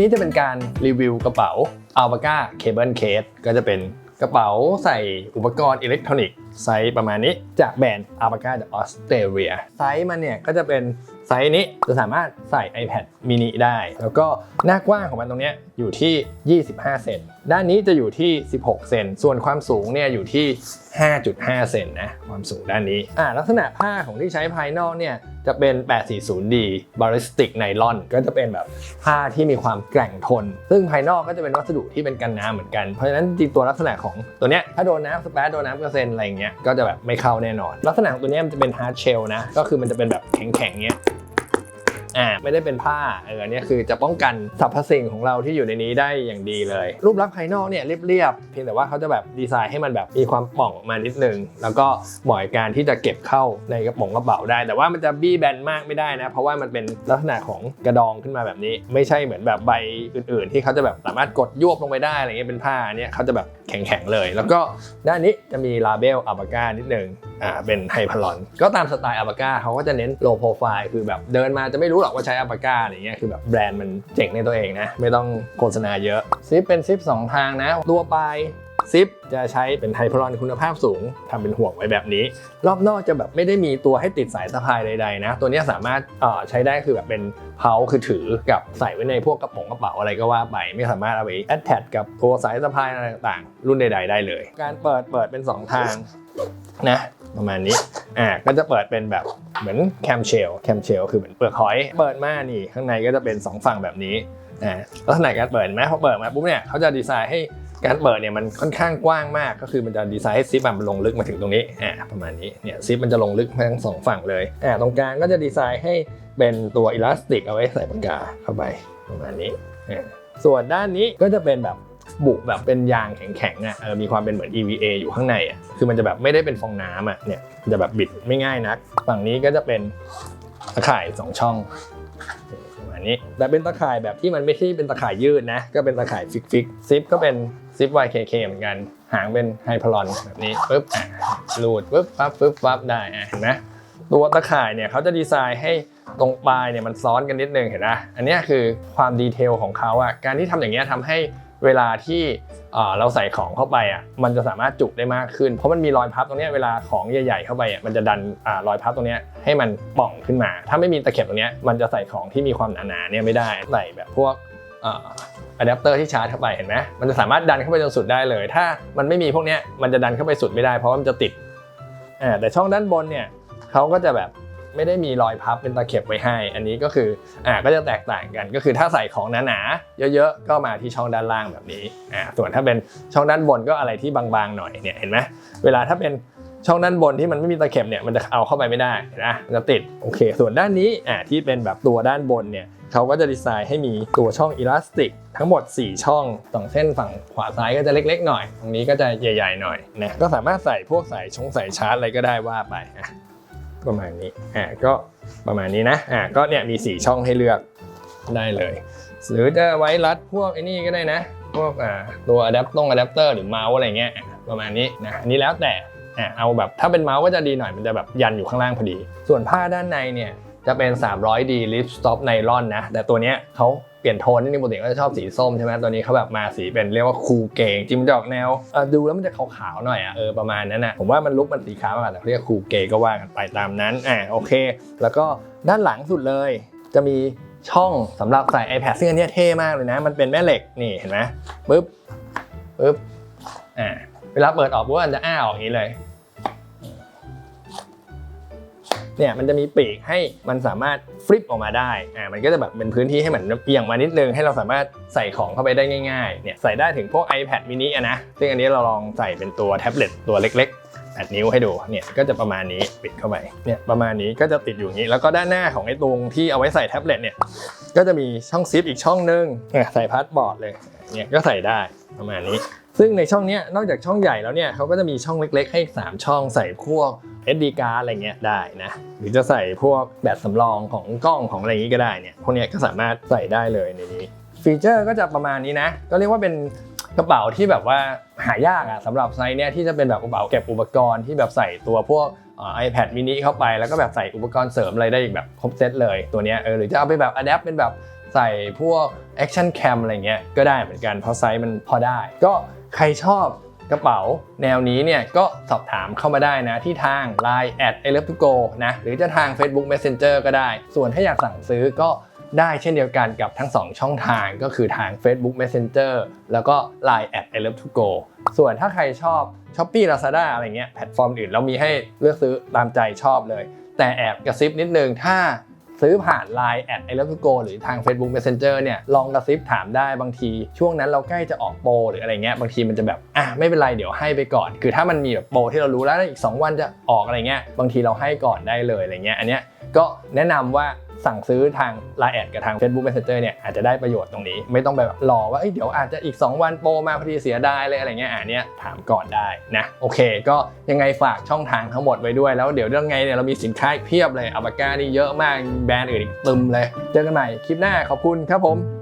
นี้จะเป็นการรีวิวกระเป๋า Alpaca Cable Case ก็จะเป็นกระเป๋าใส่อุปกรณ์อิเล็กทรอนิกส์ไซส์ประมาณนี้ จากแบรนด์ Alpaca จากออสเตรเลียไซส์มันเนี่ยก็จะเป็น ไซส์นี้จะสามารถใส่ iPad mini ได้ แล้วก็หน้ากว้างของมันตรงนี้อยู่ที่ 25 เซน ด้านนี้จะอยู่ที่ 16 เซน ส่วนความสูงเนี่ยอยู่ที่ 5.5 เซนนะ ความสูงด้านนี้ อ่าลักษณะผ้าของที่ใช้ภายนอกเนี่ยจะเป็น 840D Ballistic Nylon ก็จะเป็นแบบผ้าที่มีความแกร่งทน ซึ่งภายนอกก็จะเป็นวัสดุที่เป็นกันน้ำเหมือนกัน เพราะฉะนั้นจริงตัวลักษณะของตัวเนี้ยถ้าโดนน้ำสเปรดโดนน้ำกระเซ็นอะไรอย่างเงี้ยก็จะแบบไม่เข้าแน่นอน ลักษณะของตัวเนี้ยมันจะเป็น hard shell นะ ก็คือมันจะเป็นแบบแข็งๆเงี้ย อ่าไม่ได้เป็นผ้าเออเนี่ยคือจะป้องกันสรรพสิ่งของเราที่อยู่ในนี้ได้อย่างดีเลย รูปลักษณ์ภายนอกเนี่ยเรียบๆเพียงแต่ว่าเขาจะแบบดีไซน์ให้มันแบบมีความป่องมานิดนึง แล้วก็เหมาะการที่จะเก็บเข้าในกระป๋องกระเป๋าได้ แต่ว่ามันจะบี้แบนมากไม่ได้นะ เพราะว่ามันเป็นลักษณะของกระดองขึ้นมาแบบนี้ ไม่ใช่เหมือนแบบใบอื่น ๆ ที่เขาจะแบบสามารถกดยวบลงไปได้อะไรเงี้ยเป็นผ้าเนี้ยเขาจะแบบแข็งๆเลย แล้วก็ด้านนี้จะมีลาเบลอัลปาก้านิดนึงอ่าเป็นไฮพลอนก็ตามสไตล์อัลปาก้าเขาก็จะเน้นโลโปรไฟล์คือแบบเดินมาจะไม่รู้หรอกว่าใช้อัปาก้าอะไรเงี้ยคือแบบแบรนด์มันเจ๋งในตัวเองนะ ไม่ต้องโฆษณาเยอะ ซิปเป็นซิป2ทางนะตัวปลายซิปจะใช้เป็นไฮพลอนคุณภาพสูงทำเป็นห่วงไว้แบบนี้ รอบนอกจะแบบไม่ได้มีตัวให้ติดสายสะพายใดๆนะ ตัวนี้สามารถเอ่อใช้ได้คือแบบเป็นเพาคือถือกับใส่ไว้ในพวกกระป๋องกระเป๋าอะไรก็ว่าไป ไม่สามารถเอาไปแอดแทกับตัวสายสะพายอะไรต่างๆ รุ่นใด ๆ ได้เลย การเปิดเปิดเป็น 2 ทางนะ ประมาณนี้ อ่า ก็จะเปิดเป็นแบบเหมือนแคมเชล แคมเชลคือเหมือนเปลือกหอย เปิดมานี่ ข้างในก็จะเป็น 2 ฝั่งแบบนี้ อ่า ลักษณะการเปิดเห็นไหมพอเปิดมาปุ๊บเนี่ยเขาจะดีไซน์ให้การเปิดเนี่ยมันค่อนข้างกว้างมาก ก็คือมันจะดีไซน์ให้ซิปมันลงลึกมาถึงตรงนี้ อ่า ประมาณนี้ เนี่ยซิปมันจะลงลึกทั้งสองฝั่งเลย อ่า ตรงกลางก็จะดีไซน์ให้เป็นตัวอิลาสติกเอาไว้ใส่ปากกาเข้าไปประมาณนี้อ่าส่วนด้านนี้ก็จะเป็นแบบ บุแบบเป็นยางแข็งๆอะเออมีความเป็นเหมือน EVA อยู่ข้างในอะคือมันจะแบบไม่ได้เป็นฟองน้ำอะเนี่ยจะแบบบิดไม่ง่ายนัก ฝั่งนี้ก็จะเป็นตะข่ายสองช่องประมาณนี้แต่เป็นตะข่ายแบบที่มันไม่ใช่เป็นตะข่ายยืดนะ ก็เป็นตะข่ายฟิกฟิกซิปก็เป็นซิป YKK เหมือนกัน หางเป็นไฮพลอนแบบนี้ปึ๊บอะรูดปึ๊บปั๊บปึ๊บปั๊บได้อะเห็นไหมตัวตะข่ายเนี่ยเขาจะดีไซน์ให้ตรงปลายเนี่ยมันซ้อนกันนิดนึงเห็นไหมอันนี้คือความดีเทลของเขาอะการที่ทำอย่างเงี้ยทำให้ เวลาที่เราใส่ของเข้าไปอะมันจะสามารถจุได้มากขึ้น เพราะมันมีรอยพับตรงนี้เวลาของใหญ่ ๆ เข้าไปอะมันจะดันรอยพับตรงนี้ให้มันป่องขึ้นมา ถ้าไม่มีตะเข็บตรงนี้มันจะใส่ของที่มีความหนาๆเนี่ยไม่ได้ใส่แบบพวกอะแดปเตอร์ที่ชาร์จเข้าไปเห็นไหมมันจะสามารถดันเข้าไปจนสุดได้เลย ถ้ามันไม่มีพวกเนี้ยมันจะดันเข้าไปสุดไม่ได้เพราะมันจะติดอ่าแต่ช่องด้านบนเนี่ยเขาก็จะแบบ ไม่ได้มีรอยพับเป็นตะเข็บไว้ให้ อันนี้ก็คืออ่าก็จะแตกต่างกัน ก็คือถ้าใส่ของหนาๆเยอะๆ ก็มาที่ช่องด้านล่างแบบนี้อ่าส่วนถ้าเป็นช่องด้านบนก็อะไรที่บางๆหน่อยเนี่ยเห็นไหมเวลาถ้าเป็นช่องด้านบนที่มันไม่มีตะเข็บเนี่ยมันจะเอาเข้าไปไม่ได้นไหมมันจะติดโอเค ส่วนด้านนี้อ่าที่เป็นแบบตัวด้านบนเนี่ยเขาก็จะดีไซน์ให้มีตัวช่องอิลาสติก ทั้งหมด 4 ช่องสองเส้นฝั่งขวาซ้ายก็จะเล็กๆหน่อย ตรงนี้ก็จะใหญ่ ๆ หน่อยนะก็สามารถใส่พวกสายชงสายชาร์จอะไรก็ได้ว่าไปอะ ประมาณนี้อ่าก็ประมาณนี้นะอ่าก็เนี่ยมี 4 ช่องให้เลือกได้เลย หรือจะไว้รัดพวกไอ้นี่ก็ได้นะ พวกอ่าตัวอะแดปตงอะแดปเตอร์หรือเมาส์อะไรเงี้ยประมาณนี้นะอันนี้แล้วแต่อ่าเอาแบบถ้าเป็นเมาส์ก็จะดีหน่อยมันจะแบบยันอยู่ข้างล่างพอดี ส่วนผ้าด้านในเนี่ยจะเป็น 300D Lip Stop Nylon นะ แต่ตัวเนี้ยเขา เปลี่ยนโทนนี่ปกติก็จะชอบสีส้มใช่ไหมตัวนี้เขาแบบมาสีเป็นเรียกว่าคูเกงจริงมันจะออกแนวดูแล้วมันจะขาวๆหน่อยอะเออประมาณนั้นอะผมว่ามันลุกมันสีขาวมากว่าแต่เขาเรียกคูเกงก็ว่ากันไปตามนั้นอ่าโอเค แล้วก็ด้านหลังสุดเลย จะมีช่องสำหรับใส่ iPad ซึ่งอันนี้เท่มากเลยนะ มันเป็นแม่เหล็กนี่เห็นไหมปึ๊บปึ๊บอ่าเวลาเปิดออกปุ๊บมันจะอ้าออกอย่างนี้เลย เนี่ยมันจะมีปีกให้มันสามารถฟลิปออกมาได้อ่ามันก็จะแบบเป็นพื้นที่ให้เหมือนเอียงมานิดนึงให้เราสามารถใส่ของเข้าไปได้ง่ายๆเนี่ยใส่ได้ถึงพวก iPad mini อะนะซึ่งอันนี้เราลองใส่เป็นตัวแท็บเล็ตตัวเล็กๆ8นิ้วให้ดูเนี่ยก็จะประมาณนี้ปิดเข้าไปเนี่ยประมาณนี้ก็จะติดอยู่อย่างนี้ แล้วก็ด้านหน้าของไอ้ตรงที่เอาไว้ใส่แท็บเล็ตเนี่ยก็จะมีช่องซิปอีกช่องนึงเนี่ยใส่พาสบอร์ดเลยเนี่ยก็ใส่ได้ประมาณนี้ ซึ่งในช่องนี้นอกจากช่องใหญ่แล้วเนี่ยเขาก็จะมีช่องเล็กๆ ให้อีกสามช่องใส่พวก SD card อะไรเงี้ยได้นะหรือจะใส่พวกแบตสำรองของกล้องของอะไรอย่างงี้ก็ได้เนี่ยพวกนี้ก็สามารถใส่ได้เลยในนี้ ฟีเจอร์ก็จะประมาณนี้นะ ก็เรียกว่าเป็นกระเป๋าที่แบบว่าหายากอะสำหรับไซส์เนี้ยที่จะเป็นแบบกระเป๋าเก็บอุปกรณ์ที่แบบใส่ตัวพวกอ่า iPad mini เข้าไปแล้วก็แบบใส่อุปกรณ์เสริมอะไรได้อีกแบบครบเซตเลยตัวเนี้ยเออหรือจะเอาไปแบบ adapt เป็นแบบ ใส่พวก action cam อะไรเงี้ยก็ได้เหมือนกันเพราะไซส์มันพอได้ ก็ใครชอบกระเป๋าแนวนี้เนี่ยก็สอบถามเข้ามาได้นะ ที่ทาง Line at e l e p t o go นะหรือจะทาง Facebook Messenger ก็ได้ ส่วนถ้าอยากสั่งซื้อก็ได้เช่นเดียวกันกับทั้ง 2 ช่องทางก็คือทาง Facebook Messenger แล้วก็ Line at e l e p t o go ส่วนถ้าใครชอบ Shopee Lazada อะไรเงี้ยแพลตฟอร์มอื่นเรามีให้เลือกซื้อตามใจชอบเลย แต่แอบกระซิบนิดนึงถ้า ซื้อผ่าน Line แอดไอเลฟโกหรือทาง Facebook Messenger เนี่ยลองกระซิบถามได้บางที ช่วงนั้นเราใกล้จะออกโปรหรืออะไรเงี้ยบางทีมันจะแบบอะไม่เป็นไรเดี๋ยวให้ไปก่อน คือถ้ามันมีแบบโปรที่เรารู้แล้วอีก 2 วันจะออกอะไรเงี้ยบางทีเราให้ก่อนได้เลยอะไรเงี้ยอันเนี้ยก็แนะนำว่า สั่งซื้อทาง l ล n e แอดกับทาง Facebook Messenger เนี่ยอาจจะได้ประโยชน์ตรงนี้ ไม่ต้องไปแบบรอว่าเเดี๋ยวอาจจะอีก 2 วันโปรมาพอดีเสียดายเลยอะไรเงี้ยอะเนี้ยถามก่อนได้นะโอเค ก็ยังไงฝากช่องทางทั้งหมดไว้ด้วยแล้วเดี๋ยวเรื่องไงเนี่ยเรามีสินค้าอีกเพียบเลยอัลบาก้านี่เยอะมากแบรนด์อื่นอีกตึมเลย เจอกันใหม่คลิปหน้าขอบคุณครับผม